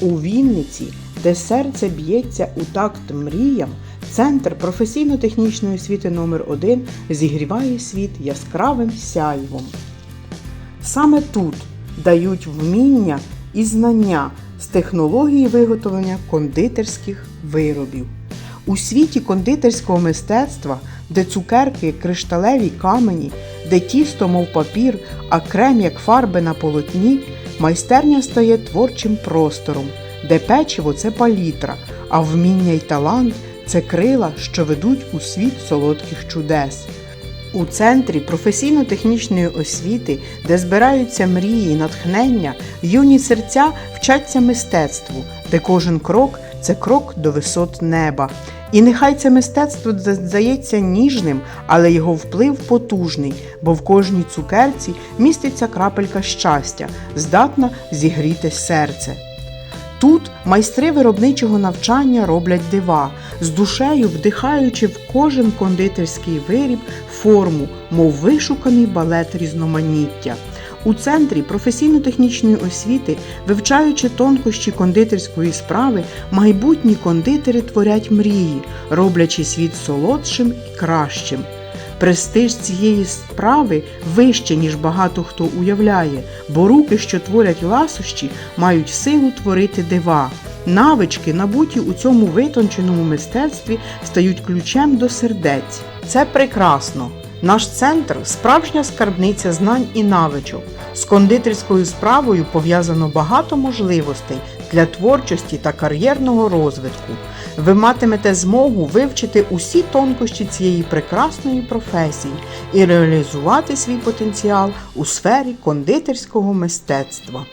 У Вінниці, де серце б'ється у такт мріям, Центр професійно-технічної освіти номер 1 зігріває світ яскравим сяйвом. Саме тут дають вміння і знання з технології виготовлення кондитерських виробів. У світі кондитерського мистецтва, де цукерки кришталеві камені, де тісто, мов папір, а крем як фарби на полотні, майстерня стає творчим простором, де печиво це палітра, а вміння й талант це крила, що ведуть у світ солодких чудес. У центрі професійно-технічної освіти, де збираються мрії натхнення, юні серця вчаться мистецтву, де кожен крок це крок до висот неба. І нехай це мистецтво здається ніжним, але його вплив потужний, бо в кожній цукерці міститься крапелька щастя, здатна зігріти серце. Тут майстри виробничого навчання роблять дива, з душею вдихаючи в кожен кондитерський виріб форму, мов вишуканий балет різноманіття. У центрі професійно-технічної освіти, вивчаючи тонкощі кондитерської справи, майбутні кондитери творять мрії, роблячи світ солодшим і кращим. Престиж цієї справи вище, ніж багато хто уявляє, бо руки, що творять ласощі, мають силу творити дива. Навички, набуті у цьому витонченому мистецтві, стають ключем до сердець. Це прекрасно. Наш центр справжня скарбниця знань і навичок. З кондитерською справою пов'язано багато можливостей для творчості та кар'єрного розвитку. Ви матимете змогу вивчити усі тонкощі цієї прекрасної професії і реалізувати свій потенціал у сфері кондитерського мистецтва.